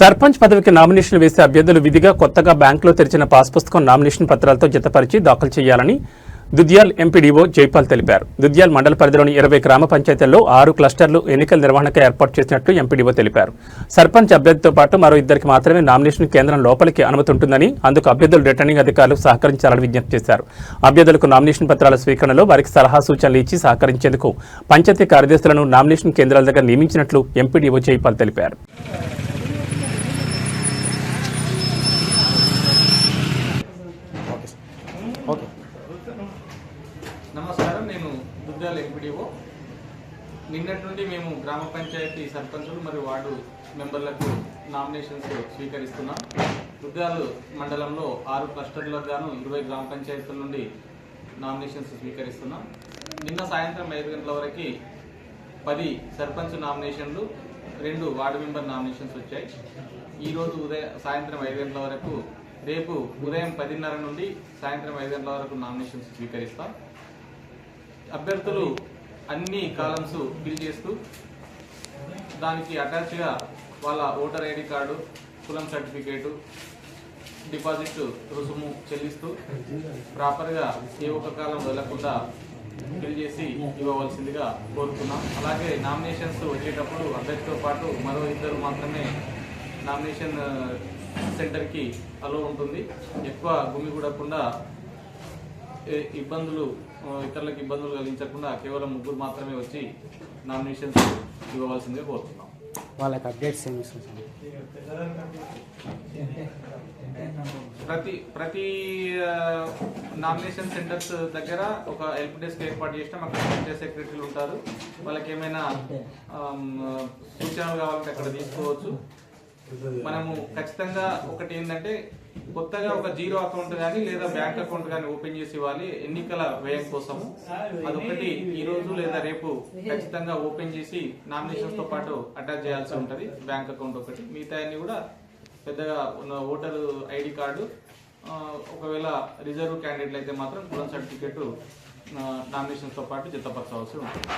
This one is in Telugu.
సర్పంచ్ పదవికి నామినేషన్ వేసే అభ్యర్థులు విధిగా కొత్తగా బ్యాంకులో తెరిచిన పాస్ పుస్తకం నామినేషన్ పత్రాలతో జతపరిచి దాఖలు చేయాలని దుద్యాల్ ఎంపీడీఓ జైపాల్ తెలిపారు. దుద్యాల్ మండల పరిధిలోని ఇరవై గ్రామ పంచాయతీల్లో ఆరు క్లస్టర్లు ఎన్నికల నిర్వహణకు ఏర్పాటు చేసినట్లు ఎంపీడీఓ తెలిపారు. సర్పంచ్ అభ్యర్థితో పాటు మరో ఇద్దరికి మాత్రమే నామినేషన్ కేంద్రం లోపలికి అనుమతి ఉంటుందని అందుకు అభ్యర్థులు రిటర్నింగ్ అధికారులు సహకరించాలని విజ్ఞప్తి చేశారు. అభ్యర్థులకు నామినేషన్ పత్రాల స్వీకరణలో వారికి సలహా సూచనలు ఇచ్చి సహకరించేందుకు పంచాయతీ కార్యదర్శులను నామినేషన్ కేంద్రాల దగ్గర నియమించినట్లు ఎంపీడీఓ జైపాల్ తెలిపారు. నమస్కారం నేను దుర్గాల ఎంపీడీఓ నిన్నటి నుండి మేము గ్రామ పంచాయతీ సర్పంచులు మరియు వార్డు మెంబర్లకు నామినేషన్స్ స్వీకరిస్తున్నాం. దుర్గాలు మండలంలో ఆరు క్లస్టర్లకు గాను ఇరవై గ్రామ పంచాయతీల నుండి నామినేషన్స్ స్వీకరిస్తున్నాం. నిన్న సాయంత్రం ఐదు గంటల వరకు పది సర్పంచ్ నామినేషన్లు రెండు వార్డు మెంబర్ నామినేషన్స్ వచ్చాయి. ఈరోజు ఉదయం సాయంత్రం ఐదు గంటల వరకు రేపు ఉదయం పదిన్నర నుండి సాయంత్రం ఐదు గంటల వరకు నామినేషన్స్ స్వీకరిస్తాం. అభ్యర్థులు అన్ని కాలమ్స్ ఫిల్ చేస్తూ దానికి అటాచ్గా వాళ్ళ ఓటర్ ఐడి కార్డు కులం సర్టిఫికేటు డిపాజిట్ రుసుము చెల్లిస్తూ ప్రాపర్గా ఏ ఒక్క కాలం వెళ్ళకుండా ఫిల్ చేసి ఇవ్వవలసిందిగా కోరుతున్నాం. అలాగే నామినేషన్స్ వచ్చేటప్పుడు అభ్యర్థితో పాటు మరో ఇద్దరు మాత్రమే నామినేషన్ సెంటర్కి అలో ఉంటుంది. ఎక్కువ గుమిగూడకుండా ఇబ్బందులు ఇతరులకు ఇబ్బందులు కలిగించకుండా కేవలం ముగ్గురు మాత్రమే వచ్చి నామినేషన్స్ ఇవ్వవలసిందిగా కోరుతున్నాం. వాళ్ళకి అప్డేట్స్ ఏమి ప్రతి ప్రతి నామినేషన్ సెంటర్స్ దగ్గర ఒక హెల్ప్ డెస్క్ ఏర్పాటు చేసినాం అక్కడ పంచాయత్ సెక్రటరీలు ఉంటారు. వాళ్ళకి ఏమైనా సూచనలు కావాలంటే అక్కడ తీసుకోవచ్చు. మనము ఖచ్చితంగా ఒకటి ఏంటంటే కొత్తగా ఒక జీరో అకౌంట్ కానీ లేదా బ్యాంక్ అకౌంట్ కానీ ఓపెన్ చేసి ఇవ్వాలి. ఎన్నికల వ్యయం కోసము. అదొకటి ఈ రోజు లేదా రేపు ఖచ్చితంగా ఓపెన్ చేసి నామినేషన్స్తో పాటు అటాచ్ చేయాల్సి ఉంటది. బ్యాంక్ అకౌంట్ ఒకటి. మిగతా అన్ని కూడా పెద్దగా ఉన్న ఓటర్ ఐడి కార్డు ఒకవేళ రిజర్వ్ క్యాండిడేట్లు అయితే మాత్రం కులం సర్టిఫికేట్ నామినేషన్స్తో పాటు జతపరచవలసి ఉంటుంది.